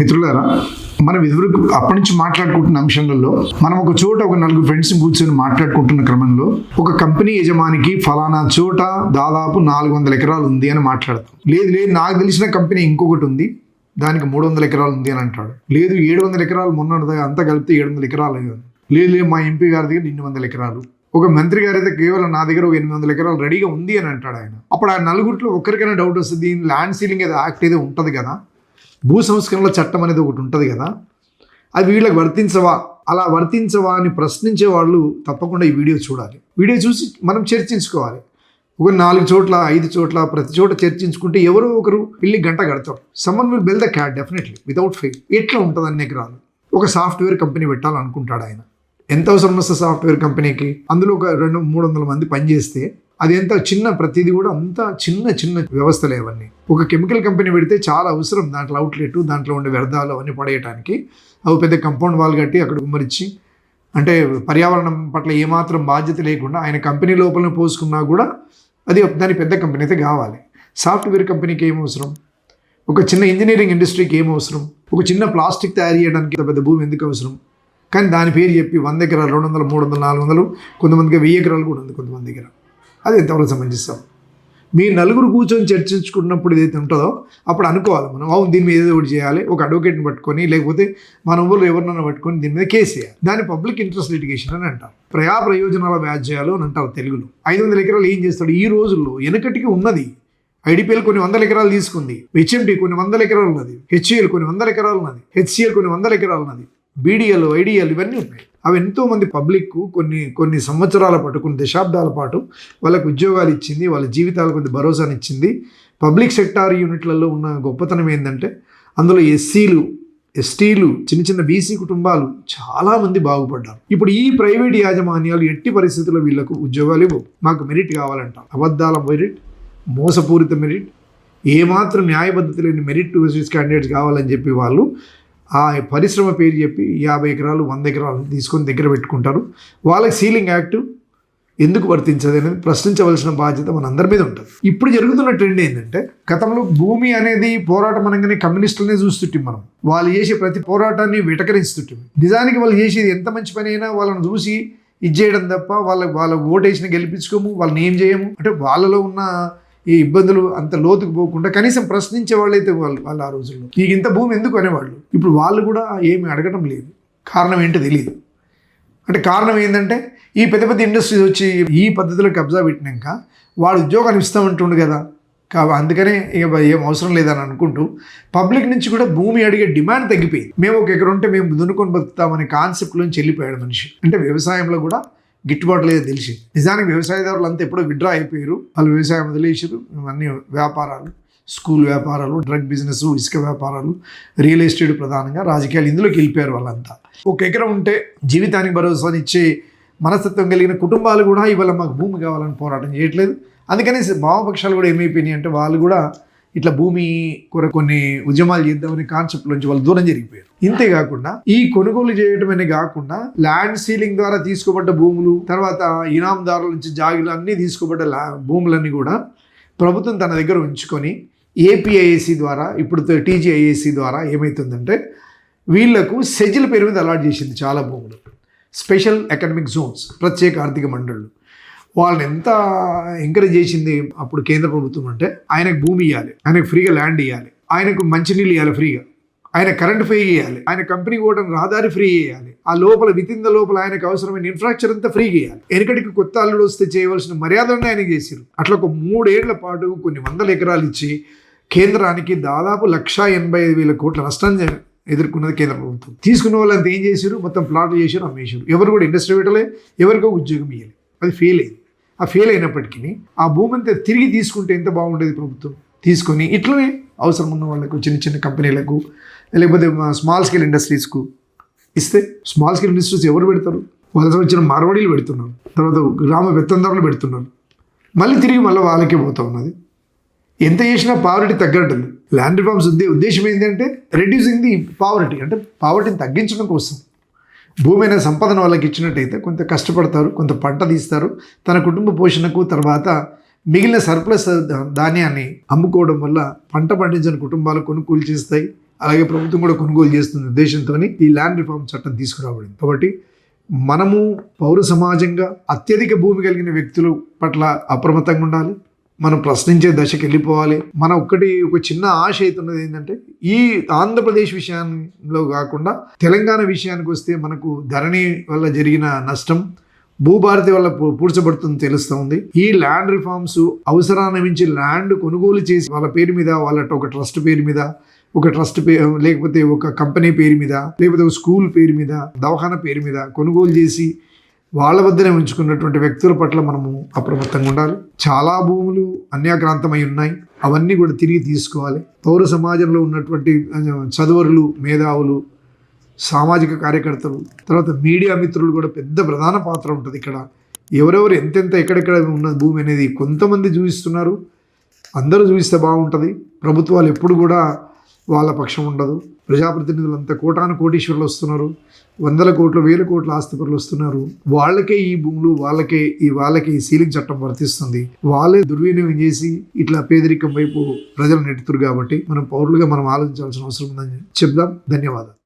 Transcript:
మిత్రులారా మనం ఇదివరకు అప్పటి నుంచి మాట్లాడుకుంటున్న అంశాలలో మనం ఒక చోట ఒక నలుగురు ఫ్రెండ్స్ కూర్చొని మాట్లాడుకుంటున్న క్రమంలో ఒక కంపెనీ యజమానికి ఫలానా చోట దాదాపు నాలుగు వందల ఎకరాలు ఉంది అని మాట్లాడతాం. లేదు లేదు నాకు తెలిసిన కంపెనీ ఇంకొకటి ఉంది దానికి మూడు వందల ఎకరాలు ఉంది అని అంటాడు. లేదు ఏడు వందల ఎకరాలు మొన్న అంతా కలిపితే ఏడు వందల ఎకరాలు లేదు లేదు మా ఎంపీ గారి దగ్గర ఎన్ని వందల ఎకరాలు. ఒక మంత్రి గారు అయితే కేవలం నా దగ్గర ఒక ఎనిమిది వందల ఎకరాలు రెడీగా ఉంది అని అంటాడు ఆయన. అప్పుడు ఆ నలుగురిలో ఒక్కరికైనా డౌట్ వస్తుంది దీని ల్యాండ్ సీలింగ్ ఏదో యాక్ట్ ఏదో ఉంటుంది కదా. భూ సంస్కరణల చట్టం అనేది ఒకటి ఉంటుంది కదా. అది వీళ్ళకి వర్తించవా? అలా వర్తించవా అని ప్రశ్నించే వాళ్ళు తప్పకుండా ఈ వీడియో చూడాలి. వీడియో చూసి మనం చర్చించుకోవాలి. ఒక నాలుగు చోట్ల ఐదు చోట్ల ప్రతి చోట చర్చించుకుంటే ఎవరో ఒకరు పిల్లి గంట కడతారు someone will bell the cat definitely without fail ఎట్లా ఉంటుంది అన్ని ఎకరాలు ఒక సాఫ్ట్వేర్ కంపెనీ పెట్టాలనుకుంటాడు ఆయన. ఎంత అవసరం వస్తుంది సాఫ్ట్వేర్ కంపెనీకి? అందులో ఒక రెండు మూడు వందల మంది పనిచేస్తే అది ఎంత చిన్న ప్రతిదీ కూడా అంత చిన్న చిన్న వ్యవస్థలే అవన్నీ. ఒక కెమికల్ కంపెనీ పెడితే చాలా అవసరం దాంట్లో అవుట్లెట్ దాంట్లో ఉండే వ్యర్థాలు అవన్నీ పడేయటానికి. అవి పెద్ద కంపౌండ్ వాల్ కట్టి అక్కడ ఉమ్మరిచ్చి అంటే పర్యావరణం పట్ల ఏమాత్రం బాధ్యత లేకుండా ఆయన కంపెనీ లోపల పోసుకున్నా కూడా అది దాని పెద్ద కంపెనీ అయితే కావాలి. సాఫ్ట్వేర్ కంపెనీకి ఏం అవసరం? ఒక చిన్న ఇంజనీరింగ్ ఇండస్ట్రీకి ఏం అవసరం? ఒక చిన్న ప్లాస్టిక్ తయారు చేయడానికి పెద్ద భూమి ఎందుకు అవసరం? కానీ దాని పేరు చెప్పి వంద ఎకరాలు రెండు వందలు మూడు వందలు నాలుగు వందలు కొంతమందికి వెయ్యి ఎకరాలు కూడా ఉంది కొంతమంది దగ్గర అది ఎంతవరకు సమంజసం మీ నలుగురు కూర్చొని చర్చించుకున్నప్పుడు ఏదైతే ఉంటుందో అప్పుడు అనుకోవాలి మనం అవును దీని మీద ఏదో ఒకటి చేయాలి ఒక అడ్వకేట్ని పట్టుకొని లేకపోతే మన ఊళ్ళో ఎవరినైనా పట్టుకొని దీని మీద కేసు చేయాలి దాన్ని పబ్లిక్ ఇంట్రెస్ట్ లిటిగేషన్ అని అంటారు. ప్రయా ప్రయోజనాల వ్యాజ్యాలు అని అంటారు తెలుగులో. ఐదు వందల ఎకరాలు ఏం చేస్తాడు? ఈ రోజుల్లో వెనకటికి ఉన్నది. ఐడిపిఎల్ కొన్ని వందల ఎకరాలు తీసుకుంది. హెచ్ఎండి కొన్ని వందల ఎకరాలు ఉన్నది. హెచ్ఏఎల్ కొన్ని వందల ఎకరాలు ఉన్నది. హెచ్సిఎల్ కొన్ని వందల ఎకరాలు ఉన్నది. బీడీఎల్ ఐడిఎల్ ఇవన్నీ ఉన్నాయి. అవి ఎంతోమంది పబ్లిక్కు పబ్లిక్ కొన్ని కొన్ని సంవత్సరాల పాటు కొన్ని దశాబ్దాల పాటు వాళ్ళకు ఉద్యోగాలు ఇచ్చింది వాళ్ళ జీవితాలకు కొంత భరోసాని ఇచ్చింది పబ్లిక్ సెక్టార్ యూనిట్లలో ఉన్న గొప్పతనం ఏంటంటే అందులో ఎస్సీలు ఎస్టీలు చిన్న చిన్న బీసీ కుటుంబాలు చాలామంది బాగుపడ్డారు. ఇప్పుడు ఈ ప్రైవేట్ యాజమాన్యాలు ఎట్టి పరిస్థితుల్లో వీళ్ళకు ఉద్యోగాలు ఇవ్వవు. మాకు మెరిట్ కావాలంట. అబద్ధాల మెరిట్ మోసపూరిత మెరిట్ ఏమాత్రం న్యాయబద్ధత లేని మెరిట్ ఓవర్సీస్ క్యాండిడేట్స్ కావాలని చెప్పి వాళ్ళు ఆ పరిశ్రమ పేరు చెప్పి యాభై ఎకరాలు వంద ఎకరాలు తీసుకొని దగ్గర పెట్టుకుంటారు. వాళ్ళకి సీలింగ్ యాక్ట్ ఎందుకు వర్తించదు అనేది ప్రశ్నించవలసిన బాధ్యత మనందరి మీద ఉంటుంది. ఇప్పుడు జరుగుతున్న ట్రెండ్ ఏంటంటే గతంలో భూమి అనేది పోరాటం అనగానే కమ్యూనిస్టులనే చూస్తుంటాం మనం. వాళ్ళు చేసే ప్రతి పోరాటాన్ని వెటకరిస్తుంటాం నిజానికి వాళ్ళు చేసేది ఎంత మంచి పని అయినా వాళ్ళని చూసి ఇది చేయడం తప్ప వాళ్ళ వాళ్ళ ఓటేసిన గెలిపించుకోము వాళ్ళని ఏం చేయము. అంటే వాళ్ళలో ఉన్న ఈ ఇబ్బందులు అంత లోతుకు పోకుండా కనీసం ప్రశ్నించే వాళ్ళైతే వాళ్ళు వాళ్ళు ఆ రోజుల్లో. ఈ ఇంత భూమి ఎందుకు? అనేవాళ్ళు. ఇప్పుడు వాళ్ళు కూడా ఏమి అడగడం లేదు. కారణం ఏంటో తెలియదు అంటే కారణం ఏంటంటే ఈ పెద్ద పెద్ద ఇండస్ట్రీస్ వచ్చి ఈ పద్ధతిలో కబ్జా పెట్టినాక వాడు ఉద్యోగాన్ని ఇస్తామంటుండు కదా. కాబ అందుకనే ఏం అవసరం లేదని అనుకుంటూ పబ్లిక్ నుంచి కూడా భూమి అడిగే డిమాండ్ తగ్గిపోయింది. మేము ఒక ఎకరం ఉంటే మేము దున్నుకొని బతుకుతామనే కాన్సెప్ట్లోంచి వెళ్ళిపోయాడు మనిషి. అంటే వ్యవసాయంలో కూడా గిట్టుబాటు లేదు తెలిసి నిజానికి వ్యవసాయదారులు అంతా ఎప్పుడో విడ్రా అయిపోయారు. వాళ్ళు వ్యవసాయం వదిలేసారు అన్ని వ్యాపారాలు స్కూల్ వ్యాపారాలు డ్రగ్ బిజినెస్ ఇసుక వ్యాపారాలు రియల్ ఎస్టేట్ ప్రధానంగా రాజకీయాలు ఇందులోకి వెళ్ళిపోయారు వాళ్ళంతా. ఒక ఎకరం ఉంటే జీవితానికి భరోసానిచ్చే మనస్తత్వం కలిగిన కుటుంబాలు కూడా ఇవాళ మాకు భూమి కావాలని పోరాటం చేయట్లేదు. అందుకని వామపక్షాలు కూడా ఏమైపోయినాయి అంటే వాళ్ళు కూడా ఇట్లా భూమి కొర కొన్ని ఉద్యమాలు చేద్దామనే కాన్సెప్ట్ నుంచి వాళ్ళు దూరం జరిగిపోయారు. ఇంతే కాకుండా ఈ కొనుగోలు చేయటమనే కాకుండా ల్యాండ్ సీలింగ్ ద్వారా తీసుకోబడ్డ భూములు తర్వాత ఇనాందారుల నుంచి జాగిలు అన్నీ తీసుకోబడ్డ భూములన్నీ కూడా ప్రభుత్వం తన దగ్గర ఉంచుకొని ఏపీఐఏసీ ద్వారా ఇప్పుడు టీజీఐఏసీ ద్వారా ఏమవుతుందంటే వీళ్ళకు సెజిల్ పేరు మీద అలాట్ చేసింది చాలా భూములు. స్పెషల్ ఎకనమిక్ జోన్స్ ప్రత్యేక ఆర్థిక మండళ్ళు. వాళ్ళని ఎంత ఎంకరేజ్ చేసింది అప్పుడు కేంద్ర ప్రభుత్వం అంటే ఆయనకు భూమి ఇవ్వాలి ఆయనకు ఫ్రీగా ల్యాండ్ ఇవ్వాలి ఆయనకు మంచినీళ్ళు ఇవ్వాలి ఫ్రీగా. ఆయన కరెంట్ ఫ్రీ చేయాలి ఆయన కంపెనీ కూడా రహదారి ఫ్రీ చేయాలి ఆ లోపల వితిన్ ద లోపల ఆయనకు అవసరమైన ఇన్ఫ్రాస్ట్రక్చర్ అంతా ఫ్రీ చేయాలి. వెనకటికి కొత్త అల్లుడు వస్తే చేయవలసిన మర్యాదలను ఆయన చేశారు అట్లా ఒక మూడేళ్ళ పాటు కొన్ని వందల ఎకరాలు ఇచ్చి కేంద్రానికి దాదాపు లక్షా ఎనభై ఐదు వేల కోట్ల నష్టం ఎదుర్కొన్నది కేంద్ర ప్రభుత్వం. తీసుకున్న వాళ్ళంతా ఏం చేశారు మొత్తం ప్లాట్లు చేశారు అమ్మేశారు ఎవరు కూడా ఇండస్ట్రీ పెట్టలే ఎవరికో ఉద్యోగం ఇవ్వాలి అది ఫెయిల్ అయింది. ఆ ఫెయిల్ అయినప్పటికీ ఆ భూమి అంతా తిరిగి తీసుకుంటే ఎంత బాగుండేది ప్రభుత్వం? తీసుకొని ఇట్లనే అవసరం ఉన్న వాళ్ళకు చిన్న చిన్న కంపెనీలకు లేకపోతే స్మాల్ స్కేల్ ఇండస్ట్రీస్కు ఇస్తే స్మాల్ స్కేల్ ఇండస్ట్రీస్ ఎవరు పెడతారు? వాళ్ళతో వచ్చిన మార్వాడీలు పెడుతున్నారు తర్వాత గ్రామ పెత్తందారులు పెడుతున్నారు. మళ్ళీ తిరిగి మళ్ళీ వాళ్ళకే పోతా ఉన్నది. ఎంత చేసినా పావర్టీ తగ్గట్టుంది. ల్యాండ్ రిఫార్మ్స్ ఉద్దే ఉద్దేశం ఏంటంటే రెడ్యూసింగ్ ది పావర్టీ అంటే పావర్టీని తగ్గించడం కోసం. భూమి అనే సంపదను వాళ్ళకి ఇచ్చినట్టయితే కొంత కష్టపడతారు కొంత పంట తీస్తారు. తన కుటుంబ పోషణకు తర్వాత మిగిలిన సర్ప్లస్ ధాన్యాన్ని అమ్ముకోవడం వల్ల పంట పండించిన కుటుంబాలు కొనుగోలు చేస్తాయి. అలాగే ప్రభుత్వం కూడా కొనుగోలు చేస్తున్న ఉద్దేశంతో ఈ ల్యాండ్ రిఫార్మ్ చట్టం తీసుకురాబడింది. కాబట్టి మనము పౌర సమాజంగా అత్యధిక భూమి కలిగిన వ్యక్తులు పట్ల అప్రమత్తంగా ఉండాలి. మనం ప్రశ్నించే దశకి వెళ్ళిపోవాలి. మన ఒక్కటి ఒక చిన్న ఆశ అవుతున్నది ఏంటంటే ఈ ఆంధ్రప్రదేశ్ విషయంలో కాకుండా తెలంగాణ విషయానికి వస్తే మనకు ధరణి వల్ల జరిగిన నష్టం భూభారతి వల్ల పూ- పూడ్చబడుతుంది తెలుస్తుంది. ఈ ల్యాండ్ రిఫార్మ్స్ అవసరాన్ని మించి ల్యాండ్ కొనుగోలు చేసి వాళ్ళ పేరు మీద వాళ్ళ ఒక ట్రస్ట్ పేరు మీద ఒక ట్రస్ట్ పే లేకపోతే ఒక కంపెనీ పేరు మీద లేకపోతే ఒక స్కూల్ పేరు మీద దవాఖాన పేరు మీద కొనుగోలు చేసి వాళ్ళ వద్దనే ఉంచుకున్నటువంటి వ్యక్తుల పట్ల మనము అప్రమత్తంగా ఉండాలి. చాలా భూములు అన్యాక్రాంతమై ఉన్నాయి. అవన్నీ కూడా తిరిగి తీసుకోవాలి. పౌర సమాజంలో ఉన్నటువంటి చదువరులు మేధావులు సామాజిక కార్యకర్తలు తర్వాత మీడియా మిత్రులు కూడా పెద్ద ప్రధాన పాత్ర ఉంటుంది ఇక్కడ. ఎవరెవరు ఎంతెంత ఎక్కడెక్కడ ఉన్న భూమి అనేది కొంతమంది చూపిస్తున్నారు. అందరూ చూపిస్తే బాగుంటుంది. ప్రభుత్వాలు ఎప్పుడు కూడా వాళ్ళ పక్షం ఉండదు. ప్రజాప్రతినిధులంతా కోటాను కోటీశ్వరులు వస్తున్నారు. వందల కోట్లు వేల కోట్ల ఆస్తిపరులు వస్తున్నారు. వాళ్ళకే ఈ భూములు వాళ్ళకే ఈ వాళ్ళకే ఈ సీలింగ్ చట్టం వర్తిస్తుంది. వాళ్ళే దుర్వినియోగం చేసి ఇట్లా పేదరికం వైపు ప్రజలు నెట్టుతురు కాబట్టి మనం పౌరులుగా మనం ఆలోచించాల్సిన అవసరం ఉందని చెప్దాం. ధన్యవాదాలు.